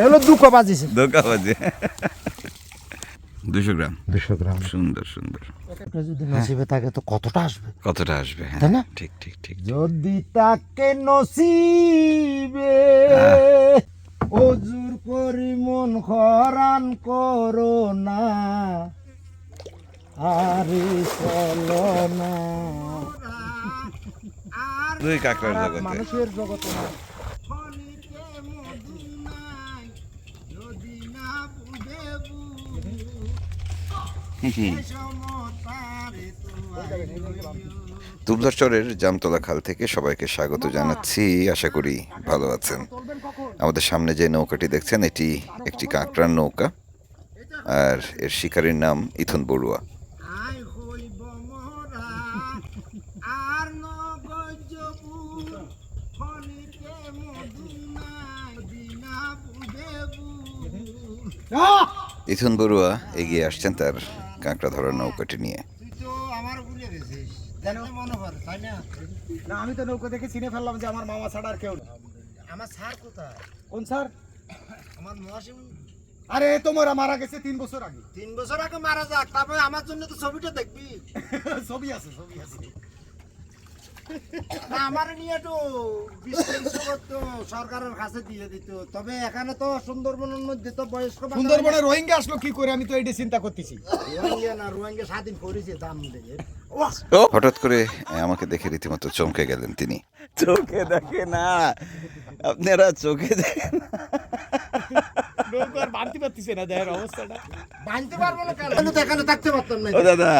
এগুলো দুঃখ বাজিছে। ধোকা বাজে। দুশো গ্রাম। দুশো গ্রাম। সুন্দর সুন্দর। যদি নসিবে থাকে তো কতটা আসবে? কতটা আসবে হ্যাঁ। না? ঠিক ঠিক ঠিক। যদি তাকে নসিবে ওজুর করি মন খরান করো না আরে চলো না। দুই কাঁকড়ার জগতে। মানুষের জগতে না দুবলাচরের জামতলা খাল থেকে সবাইকে স্বাগত জানাচ্ছি। আশা করি ভালো আছেন। আমাদের সামনে যে নৌকাটি দেখছেন, এটি একটি কাঁকড়ার নৌকা। আর এর শিকারীর নাম ইথন বড়ুয়া। ইথন বড়ুয়া এগিয়ে আসছেন তার কাঁকড়া ধরার নৌকাটি নিয়ে। তুই তো আমার ভুলে গেছিস যেন মনে পড়ে তাই না? না আমি তো নৌকা দেখে চিনে ফেললাম যে আমার মামা ছাড়া আর কেউ না আমার স্যার কোথায়? কোন স্যার? আমার আরে তোমার মারা গেছে তিন বছর আগে। তিন বছর আগে মারা যাক তারপরে আমার জন্য তো ছবিটা দেখবি। ছবি আছে ছবি আছে। আমার নিয়ে তো বিশ সরকারের কাছে দিয়ে দিত তবে এখানে তো সুন্দরবনের মধ্যে তো বয়স্ক সুন্দরবনে রোহিঙ্গা আসলো কি করে? আমি তো এইটা চিন্তা করতেছি। রোহিঙ্গা না রোহিঙ্গা স্বাধীন করেছে দাম দিয়ে হঠাৎ করে আমাকে দেখে রীতিমতো চমকে গেলেন তিনি। চোখে দেখে না। আপনারা চোখে দেখেন নৌকার বানতে পারতেছে না দেহের অবস্থাটা। বানতে পারব না কেন? থাকতে পারতাম না। দাদা।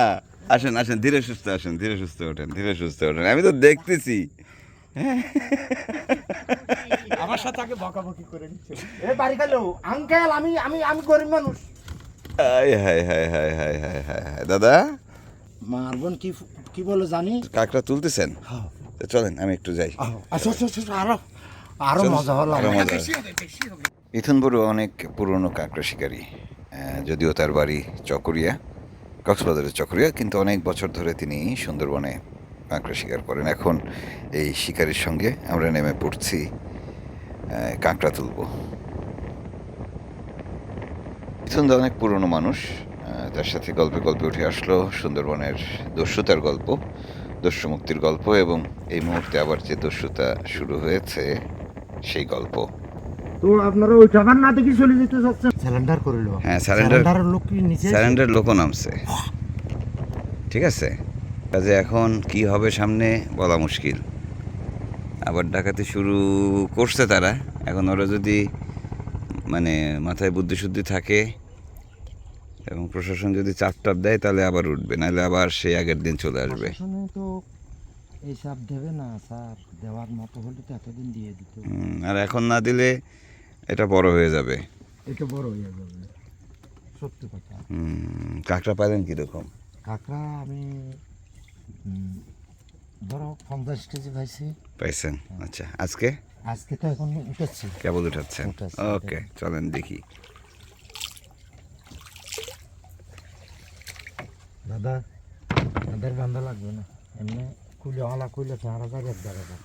আসেন আসেন ধীরে সুস্থ আসেন ধীরে সুস্থ ওঠেন ধীরে সুস্থ ওঠেন। আমি তো দেখতেছি। আমার সাথে আগে বকাবকি করে নিচ্ছে এ বাড়ি গেল। আঙ্কেল আমি আমি আমি গরিব মানুষ। হাই হাই হাই হাই হাই হাই হাই হাই। দাদা? মারবন কি কি বলে জানি? কাকড়া তুলতেছেন? তো চলেন আমি একটু যাই। আসো আসো আসো, আরও আরও মজা হলো আরও মজা হবে। ইথন বড়ু অনেক পুরনো কাঁকড়া শিকারী আহ, যদিও তার বাড়ি চকরিয়া। কক্সবাজারের চকরিয়া, কিন্তু অনেক বছর ধরে তিনি সুন্দরবনে কাঁকড়া শিকার করেন। এখন এই শিকারের সঙ্গে আমরা নেমে পড়ছি কাঁকড়া তুলব। দা অনেক পুরনো মানুষ তার সাথে গল্পে গল্পে উঠে আসলো সুন্দরবনের দস্যুতার গল্প দস্যু মুক্তির গল্প, এবং এই মুহূর্তে আবার যে দস্যুতা শুরু হয়েছে, সেই গল্প। তো আপনারা ওই টাকার না দেখি চলে যেতে চাচ্ছেন? স্যালেন্ডার করে লো হ্যাঁ, স্যালেন্ডারের লোক কি নিচে স্যারেন্ডার লোকও নামছে। ঠিক আছে? কাজে এখন কি হবে সামনে বলা মুশকিল। আবার ডাকাতি শুরু করছে তারা। এখন ওরা যদি মানে মাথায় বুদ্ধি শুদ্ধি থাকে এবং প্রশাসন যদি চাপ টাপ দেয় তাহলে আবার উঠবে। নাহলে আবার সেই আগের দিন চলে আসবে। প্রশাসনে তো এইসব দেবে না স্যার। দেওয়ার মতো হলে তো এতদিন দিয়ে দিত। আর এখন না দিলে এটা বড় হয়ে যাবে। এটা বড় হয়ে যাবে। সত্যি কথা। হুম, কাঁকড়া পাইলেন কীরকম? কাঁকড়া আমি ধরো পঞ্চাশ কেজি পাইছি। পাইছেন? আচ্ছা আজকে? আজকে তো এখন উঠেছি কেবল উঠাচ্ছেন? ওকে চলেন দেখি। দাদা তাদের বান্ধা লাগবে না। এমনি কুলে হলা কুলে চেহারা যাবে এক জায়গাটা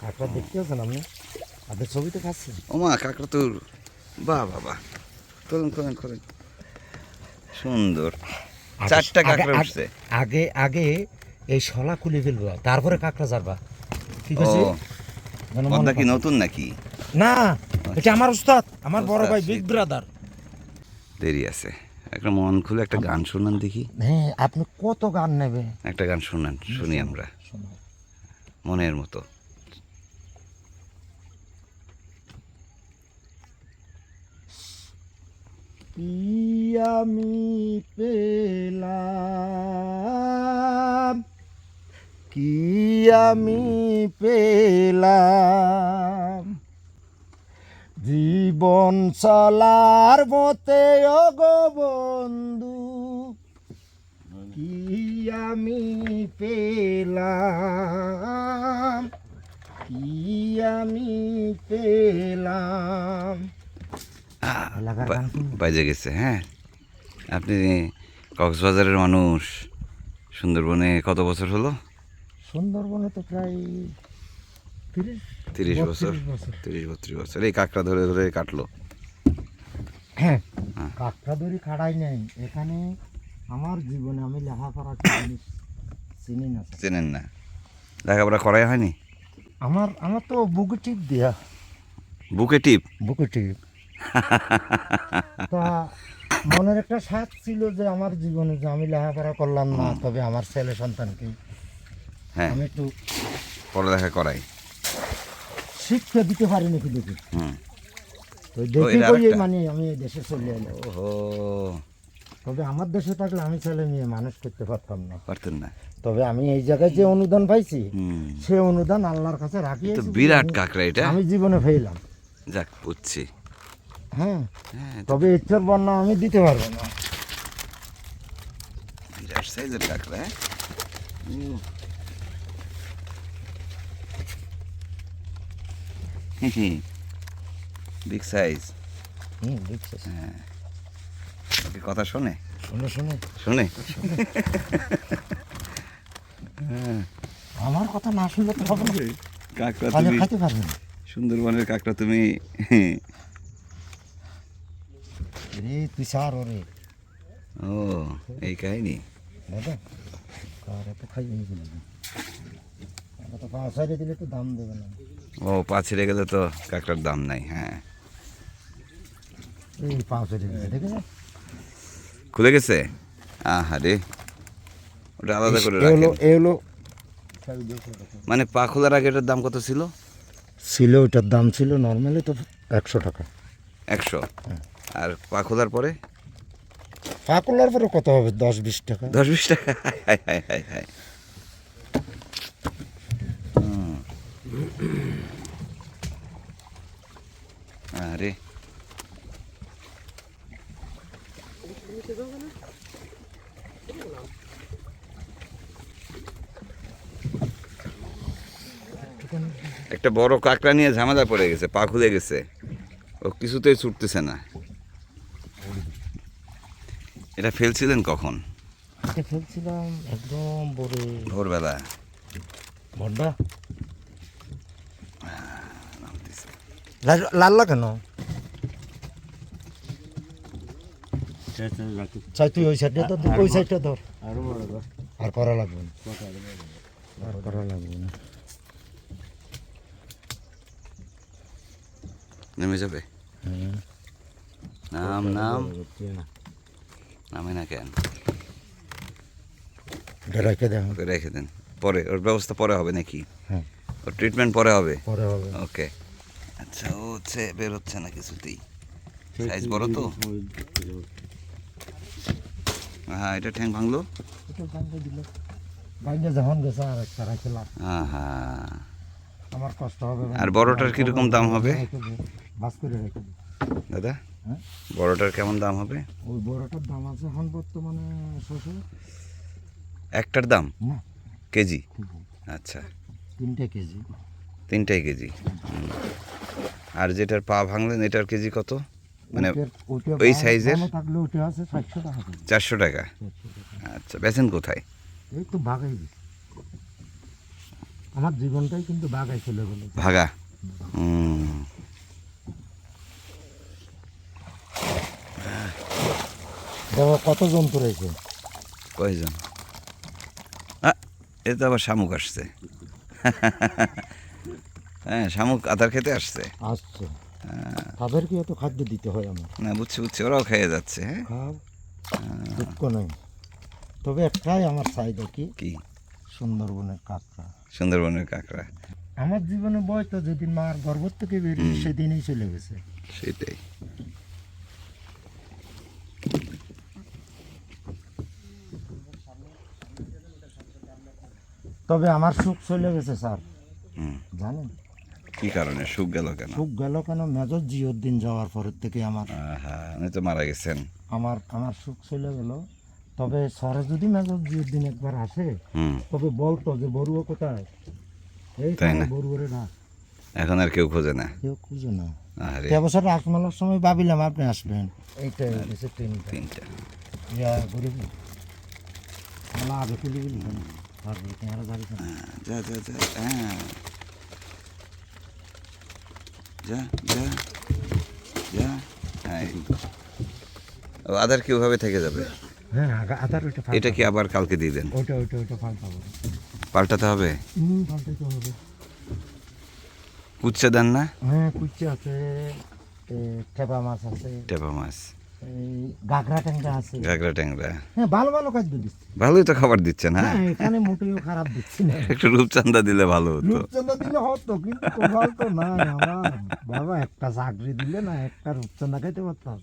কাঁকড়া দেখতে আছেন আপনি? আপনার ছবিতে খাচ্ছেন? ওমা কাঁকড়া তো বাহ বাবা করেন করেন করেন সুন্দর। চারটা কাঁকড়া উঠছে। আগে আগে এই শলা খুলে ফেলব। তারপরে কাঁকড়া যাবা ঠিক আছে? পদ্মা কি নতুন নাকি? না এটা আমার উস্তাদ আমার বড় ভাই বিগ ব্রাদার দেরি আছে। একটা মন খুলে একটা গান শোনান দেখি। হ্যাঁ আপনি কত গান নেবে একটা গান শোনান শুনি আমরা। মনের মতো। কি আমি পেলাম, কি আমি পেলাম? জীবন চলার মতে অগো বন্ধু, কি আমি পেলাম? কি আমি পেলাম? আহ, এলাকার বা- গান শুনব? বাজে গেছে হ্যাঁ। আপনি কক্সবাজারের মানুষ। সুন্দরবনে কত বছর হলো? সুন্দরবনে তো প্রায় তিরিশ তিরিশ বছর? তিরিশ বত্রিশ বছর। এই কাঁকড়া ধরে ধরে কাটলো? হ্যাঁ হ্যাঁ। কাঠটা ধরি খাড়াই নেই। এখানে আমার জীবনে আমি লেখাপড়া জিনিস চিনি না চেনেন না। লেখাপড়া করাই হয়নি? আমার আমার তো বুকে টিপ দেয়া। বুকে টিপ? বুকে টিপ। তা মনের একটা স্বাদ ছিল যে আমার জীবনে যে আমি লেখাপড়া করলাম না তবে আমার ছেলে সন্তানকে হ্যাঁ। আমি একটু পড়ালেখা করাই। শিক্ষা দিতে পারি নাকি দেখি? তো মানে আমি এই দেশে চলে এলাম। তবে আমার দেশে থাকলে আমি ছেলে মেয়ে মানুষ করতে পারতাম না। পারতেন না। তবে আমি এই জায়গায় যে অনুদান পাইছি সে অনুদান আল্লাহর কাছে রাখি বিরাট কাঁকড়া এটা। আমি জীবনে ফেলাম যাক বুঝছি। হ্যাঁ হ্যাঁ তবে ইচ্ছার বর্ণনা আমি দিতে পারব না। বিরাট সাইজের কাঁকড়া হ্যাঁ? বিগ সাইজ হুম হ্যাঁ। ওকে কথা শোনে? শুনে শুনে। শোনে? আমার কথা না শুনলে তো হবে কাঁকড়া তুমি খাইতে পারবে সুন্দরবনের কাঁকড়া তুমি রে তুই সার ওরে। ও এই কাহিনী? দাদা কার এত খাইবে নি বলবি তো পাঁচ হাজার দিলে তো দাম দেবে না। ও পা ছিঁড়ে গেলে তো কাঁকড়ার দাম নাই হ্যাঁ। এই পাঁচ খুলে গেছে? আহা রে। ওটা আলাদা করে এ হলো রাখেন। এ মানে পা খোলার আগে এটার দাম কত ছিল? ছিল ওটার দাম ছিল নর্মালি তো একশো টাকা। একশো? আর পা খোলার পরে? পাকুলার পরে কত হবে? দশ বিশ টাকা? দশ বিশ টাকা। হাই হাই হাই হাই। হুম। আরে। একটা বড় কাঁকড়া নিয়ে ঝামেলা পড়ে গেছে পা খুলে গেছে। ও কিছুতেই ছুটতেছে না। এটা ফেলছিলেন কখন? এটা ফেলছিলাম একদম বড় ভোরবেলা। ভন্ডা লাল্লা কেন? চাই তুই ওই সাইডটা ধর ওই সাইডটা ধর। আর করা লাগবে না। আর করা লাগবে না। নেমে যাবে? হুম। নাম নাম। নামে না কেন? রেখে ওকে রেখে দেন। পরে ওর ব্যবস্থা পরে হবে নাকি? হ্যাঁ। ওর ট্রিটমেন্ট পরে হবে? পরে হবে। ওকে। আচ্ছা ও হচ্ছে বেরোচ্ছে না কিছুতেই। সাইজ বড় তো? হ্যাঁ এটা ঠ্যাং ভাঙলো? যখন গেছে আর বড়টার কীরকম দাম হবে? দাদা? হ্যাঁ? বড়টার কেমন দাম হবে? ওই বড়টার দাম আছে এখন বর্তমানে ছশো একটার দাম? কেজি? আচ্ছা। তিনটে কেজি। তিনটাই কেজি। আর যেটার পা ভাঙলেন এটার কেজি কত? মানে ওই সাইজের? চারশো টাকা আচ্ছা বেচেন কোথায়? এই তো দিই। আমার জীবনটাই কিন্তু বাগাই চলে গেল। ভাগা? হুম। দেখো কত জন্তু রয়েছে কয়জন? এ তো আবার শামুক আসছে। হ্যাঁ শামুক আধার খেতে আসছে। আসছে। তাদেরকে এত খাদ্য দিতে হয় আমার। না বুঝছি বুঝছি ওরাও খেয়ে যাচ্ছে হ্যাঁ? খাও। দুঃখ নেই। তবে একটাই আমার চাহিদা কি। কি? সুন্দরবনের কাঁকড়া। সুন্দরবনের কাঁকড়া। আমার জীবনে বয় তো যেদিন মার গর্ভ থেকে বেরিয়ে সেদিনই চলে গেছে। সেটাই। তবে আমার সুখ চলে গেছে স্যার। জানেন? কি কারণে? সুখ গেল কেন? সুখ গেল কেন? মেজর জিওর যাওয়ার পরের থেকে আমার উনি তো মারা গেছেন। আমার আমার সুখ চলে গেল। তবে স্যারে যদি মেজর জিওর একবার আসে হুম। তবে বলতো যে বড়ুয়া কোথায়? এই? বড়ুয়ারে না এখন আর কেউ খোঁজে না। কেউ খুঁজে না। বছর রাসমেলার সময় ভাবিলাম আপনি আসবেন। এইটা তিনটা। ইয়া গরিব। মেলা আগে তুলে যা যা যা হ্যাঁ। যা যা যা। হ্যাঁ আধার কি ওভাবে থেকে যাবে? হ্যাঁ আধার ওইটা এটা কি আবার কালকে দিয়ে দেন? পাল্টাবো। পাল্টাতে হবে? হুম পাল্টাতে হবে। কুচ্ছে দেন না? হ্যাঁ কুচি আছে টেপা মাছ আছে। টেপা মাছ। গাগরা ট্যাংরা আছে। ঘাগরা ট্যাংরা। হ্যাঁ ভালো ভালো খাদ্য দিচ্ছি। ভালোই তো খাবার দিচ্ছেন হ্যাঁ? হ্যাঁ এখানে মোটেও খারাপ দিচ্ছি না। একটু রূপচান্দা দিলে ভালো হতো। রূপচন্দ্র দিলে হতো কিন্তু কোথাও তো নাই আমার। বাবা একটা চাকরি দিলে না একটা রূপচন্দ্র খাইতে পারতাম।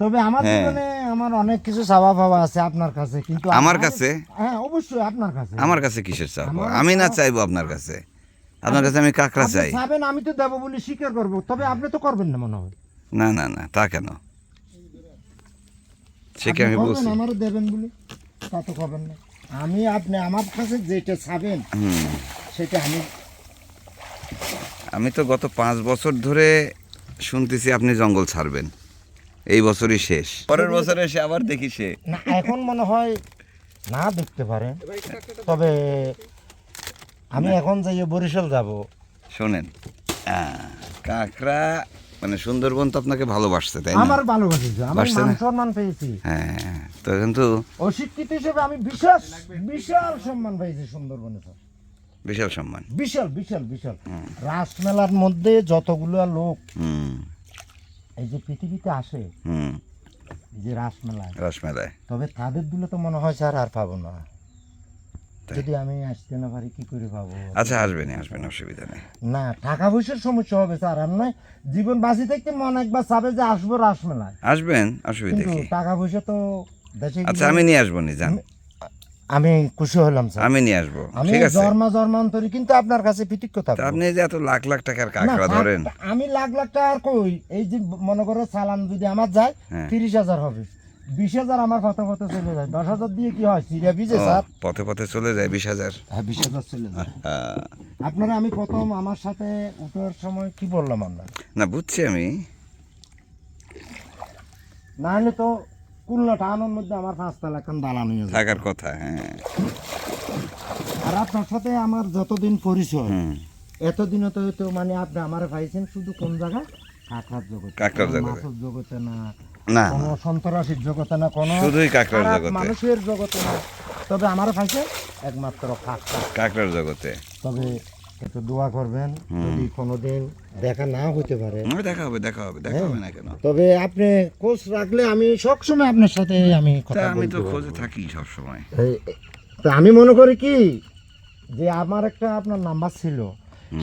তবে আমার। জীবনে আমার অনেক কিছু চাওয়া পাওয়া আছে আপনার কাছে কিন্তু আমার কাছে? হ্যাঁ অবশ্যই আপনার কাছে। আমার কাছে কিসের চাপ আমি না চাইব আপনার কাছে। আপনার কাছে আমি কাকড়া চাই। চাবেন আমি তো দেবো বলে স্বীকার করব। তবে আপনি তো করবেন না মনে হয়। না না না তা কেন? সে কি আমি বলছি? আমারও দেবেন বলে? তা তো করবেন না। আমি আপনি আমার কাছে যেটা চাবেন সেটা আমি আমি তো গত পাঁচ বছর ধরে শুনতেছি আপনি জঙ্গল ছাড়বেন। এই বছরই শেষ। পরের বছরে এসে আবার দেখি সে। না এখন মনে হয় না দেখতে পারেন তবে আমি এখন যাই বরিশাল যাব। শোনেন কাকড়া মানে সুন্দরবন তো আপনাকে ভালোবাসছে তাই না? আমার ভালোবাসেছে আমার মান সম্মান পেয়েছি। হ্যাঁ তো কিন্তু অশিক্ষিত হিসেবে আমি বিশাল বিশাল সম্মান পেয়েছি সুন্দরবনে স্যার। বিশাল সম্মান। বিশাল বিশাল বিশাল। রাসমেলার মধ্যে যতগুলো লোক হুম। এই যে পৃথিবীতে আসে হুম। এই যে রাসমেলায় রসমেলায়। তবে তাদের দিলে তো মনে হয় স্যার আর পাবো না। যদি আমি আসতে না পারি কি করে পাবো? আচ্ছা আসবেন আসবেন অসুবিধা নেই। না টাকা পয়সার সমস্যা হবে স্যার আর নয় জীবন বাঁচি থাকতে মন একবার চাবে যে আসব রাসমেলায় আসবেন অসুবিধা কি? টাকা পয়সা তো দেশে আচ্ছা আমি নিয়ে আসব নি আমি খুশি হলাম স্যার। আমি নিয়ে আসব আমি ঠিক আছে। জন্মা জন্মান্তরি কিন্তু আপনার কাছে পিতিক্য তা আপনি যে এত লাখ লাখ টাকার না, কাঁকড়া ধরেন। আমি লাখ লাখ টাকার কই? এই যে মনে করো চালান যদি আমার যায় হ্যাঁ। তিরিশ হাজার হবে। বিশ হাজার আমার পথে পথে চলে যায়। দশ হাজার দিয়ে কি হয়? সিরিয়া বিজে স্যার। পথে পথে চলে যায় বিশ হাজার। হ্যাঁ বিশ হাজার চলে যায়। আপনারা আমি প্রথম আমার সাথে উঠার সময় কি বললাম আমরা না বুঝছি আমি। না হলে তো কুল্লা টানোর মধ্যে আমার পাঁচতলা এখন দালান হয়ে যায় থাকার কথা হ্যাঁ। আর আপনার সাথে আমার যতদিন পরিচয় এতদিনে তো হয়তো মানে আপনি আমার পাইছেন শুধু কোন জায়গা কাঁকড়ার জগতে। কাঁকড়ার। জগতে না না কোনো সন্ত্রাসীর জগতে না কোনো শুধুই কাঁকড়ার জগতে। মানুষের জগতে না। তবে আমার পাইছে একমাত্র কাঁকড়া। কাঁকড়ার জগতে। তবে একটু দোয়া করবেন যদি কোনোদিন দেখা না হতে পারে। দেখা হবে দেখা হবে দেখা হবে না কেন? তবে আপনি কোচ রাখলে আমি সবসময় আপনার সাথে আমি কথা আমি তো খোঁজে থাকি সবসময়। তা আমি মনে করি কি যে আমার একটা আপনার নাম্বার ছিল।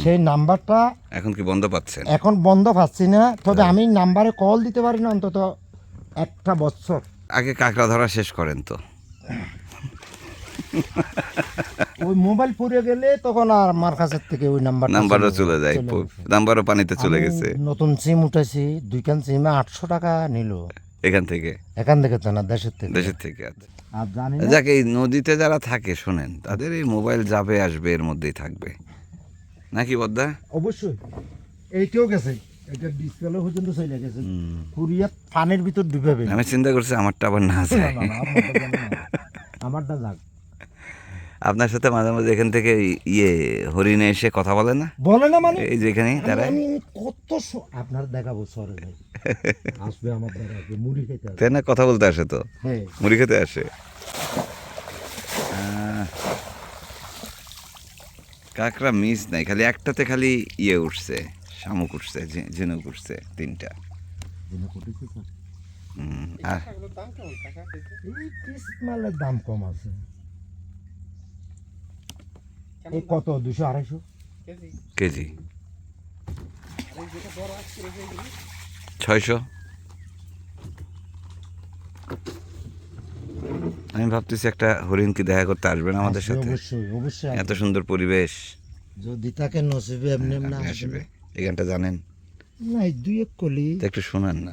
সেই নাম্বারটা এখন কি বন্ধ পাচ্ছেন? এখন বন্ধ পাচ্ছি না তবে আমি নাম্বারে কল দিতে পারি না অন্তত। একটা বছর। আগে কাঁকড়া ধরা শেষ করেন তো। ওই মোবাইল পড়ে গেলে তখন আর আমার কাছের থেকে ওই নাম্বার নাম্বারও চলে যায় নাম্বারও পানিতে চলে গেছে। নতুন সিম উঠেছি দুইখান সিমে আটশো টাকা নিল। এখান থেকে? এখান থেকে তো না দেশের থেকে। দেশের থেকে আচ্ছা। যাক এই নদীতে যারা থাকে শোনেন তাদের এই মোবাইল যাবে আসবে এর মধ্যেই থাকবে। নাকি বদ্দা? অবশ্যই এইটাও গেছে। এটা ডিসপ্লে পর্যন্ত চলে গেছে। পুরিয়া পানির ভিতর ডুবে গেছে। আমি চিন্তা করছি আমারটা আবার না যায় না, না, আমারটা যেন না। আমারটা যাক। আপনার সাথে মাঝে মাঝে এখান থেকে ইয়ে হরিণে এসে কথা বলে না? বলে না মানে? এই যেখানে তারা কত আপনার দেখাবো সরে আসবে আমার দ্বারা আসবে মুড়ি খেতে তাই না? কথা বলতে আসে তো? হ্যাঁ। মুড়ি খেতে আসে। কাঁকড়া মিস নাই খালি একটাতে খালি ইয়ে উঠছে। শামুক উঠছে ঝি- ঝিনুক উঠছে তিনটা আর মালের দাম কম আছে। এই কত? দুশো আড়াইশো? কেজি? ছয়শো। আমি ভাবতেছি একটা হরিণ কি দেখা করতে আসবেন আমাদের সাথে। অবশ্যই অবশ্যই এত সুন্দর পরিবেশ। যদি তাকে নসিবে এমনি এমনি আপনি আসবে আসবে। এই গানটা জানেন? না দুই এক কলি। একটু শোনান না।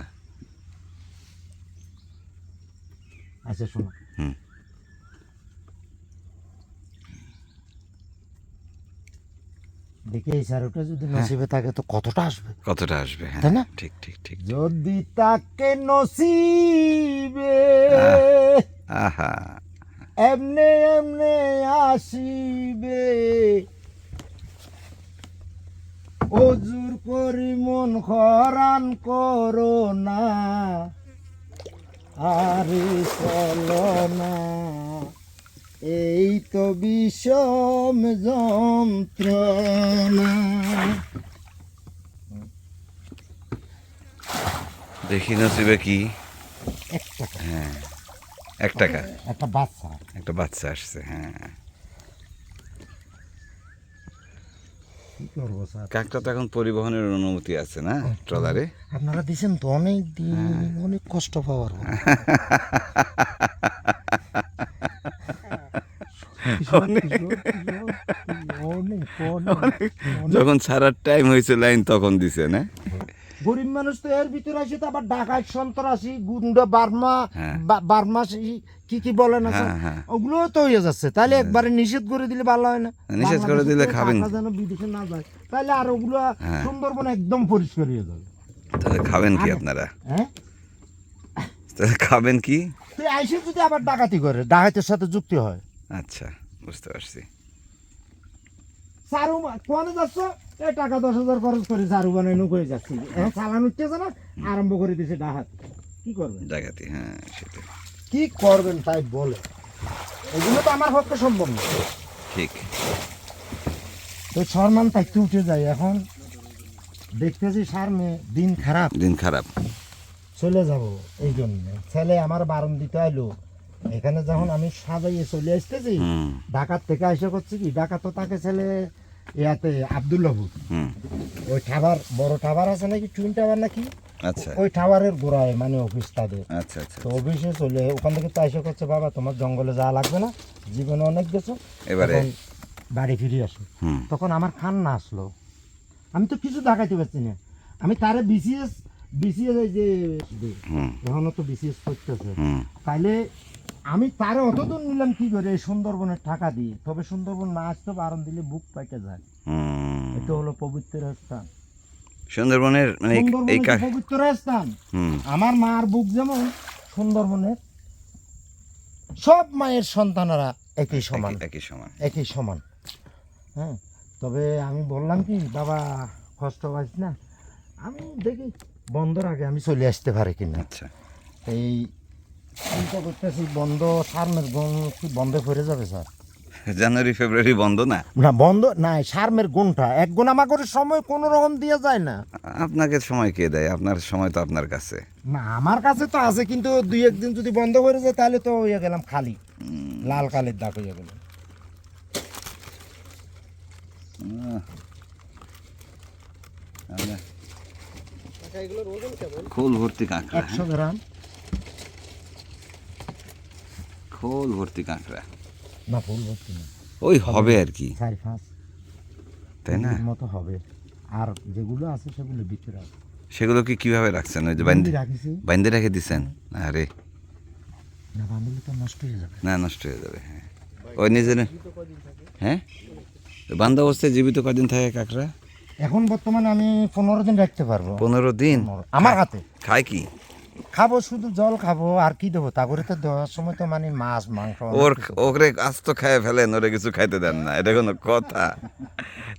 আচ্ছা শোনো। হুম। দেখি এই স্যারটা যদি নসিবে থাকে তো কতটা আসবে? কতটা আসবে হ্যাঁ। তাই না? ঠিক ঠিক ঠিক যদি তাকে নসিবে আহা। এমনে এমনে আসিবে অজুর করি মন খরান করো না আরে চলো না এই তো বিষম যন্ত্রণা। দেখি নসিবে কি? হ্যাঁ এক টাকা। একটা বাচ্চা। একটা বাচ্চা আসছে হ্যাঁ। কি করব স্যার? কাকটা তো এখন পরিবহনের অনুমতি আছে না ট্রলারে? আপনারা তো অনেক দিন অনেক কষ্ট পাওয়ার। যখন ছাড়ার টাইম হয়েছে লাইন তখন দিছে না? গরিব মানুষ তো এর ভিতরে আসে তো আবার ডাকাত সন্ত্রাসী গুন্ডা বার্মা হ্যাঁ। বার্মা কি কি বলে না? হ্যাঁ, হ্যাঁ। ওগুলো তো হয়ে যাচ্ছে। তাহলে একবারে নিষেধ করে দিলে ভালো হয় না? নিষেধ করে দিলে খাবেন যেন বিদেশে না যায়। তাহলে আর ওগুলো হ্যাঁ। সুন্দরবন একদম পরিষ্কার হয়ে যাবে। তাহলে খাবেন কি আপনারা? হ্যাঁ? তাহলে খাবেন কি? আইসে যদি আবার ডাকাতি করে ডাকাতের সাথে যুক্তি হয়। আচ্ছা বুঝতে পারছি। চারু কোনে যাচ্ছ? এই টাকা দশ হাজার খরচ করে চারু বানাই নৌকোয় যাচ্ছি। চালান উঠতেছে না? আরম্ভ করে দিছে ডাকাত। কি করবেন ডাকাতি হ্যাঁ সেটাই। কি করবেন তাই বলে? এগুলো তো আমার পক্ষে সম্ভব না। ঠিক। তো সম্মান থাকতে উঠে যায় এখন। দেখতেছি সার মেয়ে দিন খারাপ। দিন খারাপ। চলে যাব এই জন্য। ছেলে আমার বারণ দিতে আইলো। এখানে যখন আমি সাজাইয়ে চলে আসতেছি ঢাকার থেকে এসে করছি কি? ঢাকা তো তাকে ছেলে ইয়াতে আবদুল্লাপুর হুম। ওই টাবার বড় টাওয়ার আছে নাকি? টুইন টাওয়ার নাকি? আচ্ছা। ওই টাওয়ারের গোড়ায় মানে অফিস তাদের। আচ্ছা আচ্ছা তো অফিসে চলে ওখান থেকে তো এসে করছে বাবা তোমার জঙ্গলে যাওয়া লাগবে না জীবনে অনেক গেছো এবারে বাড়ি ফিরে আসো। তখন আমার খান না আসলো। আমি তো কিছু দেখাইতে পারছি না। আমি তারে বিসিএস বিসিএস এই যে এখনও তো বিসিএস করতেছে। তাইলে আমি তারে অতদূর নিলাম কি করে এই সুন্দরবনের টাকা দিয়ে? তবে সুন্দরবন না আসতে বারণ দিলে বুক পাইতে যায়। এটা হলো পবিত্র স্থান। সুন্দরবনের মানে এই- পবিত্র স্থান আমার মার বুক যেমন সুন্দরবনের সব মায়ের সন্তানেরা একই সমান। একই- সমান। একই সমান। হ্যাঁ তবে আমি বললাম কি বাবা কষ্ট পাইস না। আমি দেখি বন্ধর আগে আমি চলে আসতে পারি কিনা। আচ্ছা। এই চিন্তা করতেছি বন্ধ কি বন্ধ করে যাবে স্যার? জানুয়ারি ফেব্রুয়ারি বন্ধ না? না বন্ধ নাই সার্মের গুণটা। এক গুণ আমাকে সময় কোনো রকম দিয়ে যায় না। আপনাকে সময় কে দেয়? আপনার সময় তো আপনার কাছে। না আমার কাছে তো আছে কিন্তু দুই একদিন যদি বন্ধ করে যায় তাহলে তো হয়ে গেলাম খালি। লাল কালের দাগ হয়ে গেল। খোল ভর্তি কাঁকড়া হ্যাঁ? একশো গ্রাম। খোল ভর্তি কাঁকড়া। না ফুল ভর্তি না। ওই হবে আর কি। চার পাঁচ তাই না? মতো হবে। আর যেগুলো আছে সেগুলো ভিতরে আছে সেগুলো কি কীভাবে রাখছেন? ওই যে বাইন্দে বাইন্দে রেখে দিছেন? আরে। না বান্ধলে তো নষ্ট হয়ে যাবে। না নষ্ট হয়ে যাবে হ্যাঁ। ওই নিজের হ্যাঁ? বান্ধা অবস্থায় জীবিত কদিন থাকে কাঁকড়া? এখন বর্তমানে আমি পনেরো দিন রাখতে পারব। পনেরো দিন? আমার হাতে। খায় কি? খাব শুধু জল খাব আর কি দেবো? তারপরে তো দেওয়ার সময় তো মানে মাছ মাংস ওর। ওরে আস্ত খায় ফেলেন ওরে কিছু খাইতে দেন না এটা কোনো কথা।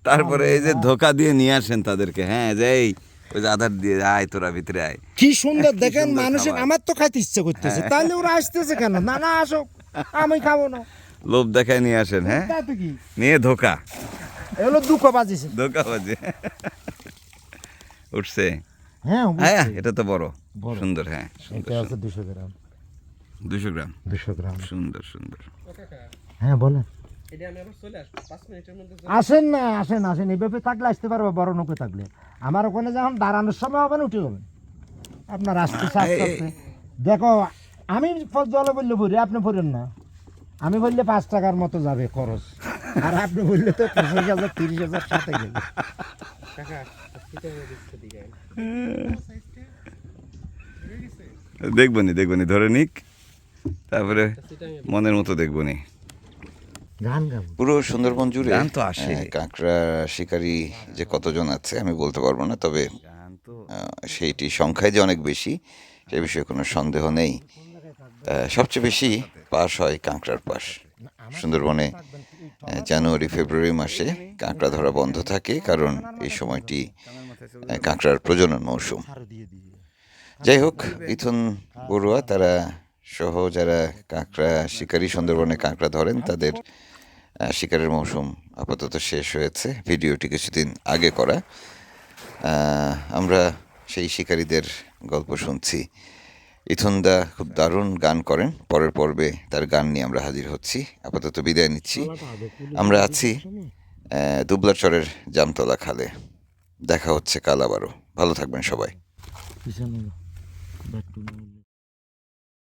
তারপরে এই যে ধোকা দিয়ে নিয়ে আসেন তাদেরকে হ্যাঁ যে এই ওই যে আধার দিয়ে আয় তোরা ভিতরে আয়। কি সুন্দর দেখেন মানুষের আমার তো খাইতে ইচ্ছে করতেছে তাহলে ওরা আসতেছে কেন? না না আসো আমি খাব না। লোভ দেখায় নিয়ে আসেন হ্যাঁ? নিয়ে ধোকা। এগুলো দুঃখ বাজিছে। ধোকা বাজে। উঠছে। হ্যাঁ হ্যাঁ এটা তো বড়। সুন্দর হ্যাঁ। এটা আছে দুশো গ্রাম। দুশো গ্রাম? দুশো গ্রাম। সুন্দর সুন্দর। হ্যাঁ বলেন। আসেন না আসেন আসেন। এইভাবে থাকলে আসতে পারব বড় নৌকে থাকলে। আমার ওখানে যখন দাঁড়ানোর সময় হবে না উঠে যাবেন। আপনার আসতে দেখো আমি জলে বললে ভরি আপনি ভরেন না। আমি বললে পাঁচ টাকার মতো যাবে খরচ। আর আপনি বললে তো পঁচিশ হাজার তিরিশ হাজার সাথে গেলে দিচ্ছি দিকে দেখবনি দেখবনি ধরে নিক। তারপরে মনের মতো দেখবনি গান গাবো। পুরো সুন্দরবন জুড়ে গান তো আসে। হ্যাঁ, কাঁকড়া শিকারী যে কতজন আছে আমি বলতে পারব না তবে সেইটি সংখ্যায় যে অনেক বেশি সে বিষয়ে কোনো সন্দেহ নেই। সবচেয়ে বেশি পাশ হয় কাঁকড়ার পাশ। সুন্দরবনে জানুয়ারি ফেব্রুয়ারি মাসে কাঁকড়া ধরা বন্ধ থাকে কারণ এই সময়টি কাঁকড়ার প্রজনন মৌসুম। যাই হোক ইথুন বড়ুয়া তারা সহ যারা কাঁকড়া শিকারী, সুন্দরবনে কাঁকড়া ধরেন, তাদের শিকারের মৌসুম আপাতত শেষ হয়েছে। ভিডিওটি কিছুদিন আগে করা। আমরা সেই শিকারীদের গল্প শুনছি। ইথুনদা খুব দারুণ গান করেন। পরের পর্বে তার গান নিয়ে আমরা হাজির হচ্ছি। আপাতত বিদায় নিচ্ছি। আমরা আছি দুবলাচরের জামতলা খালে। দেখা হচ্ছে কাল আবারও। ভালো থাকবেন সবাই। Bak bunu.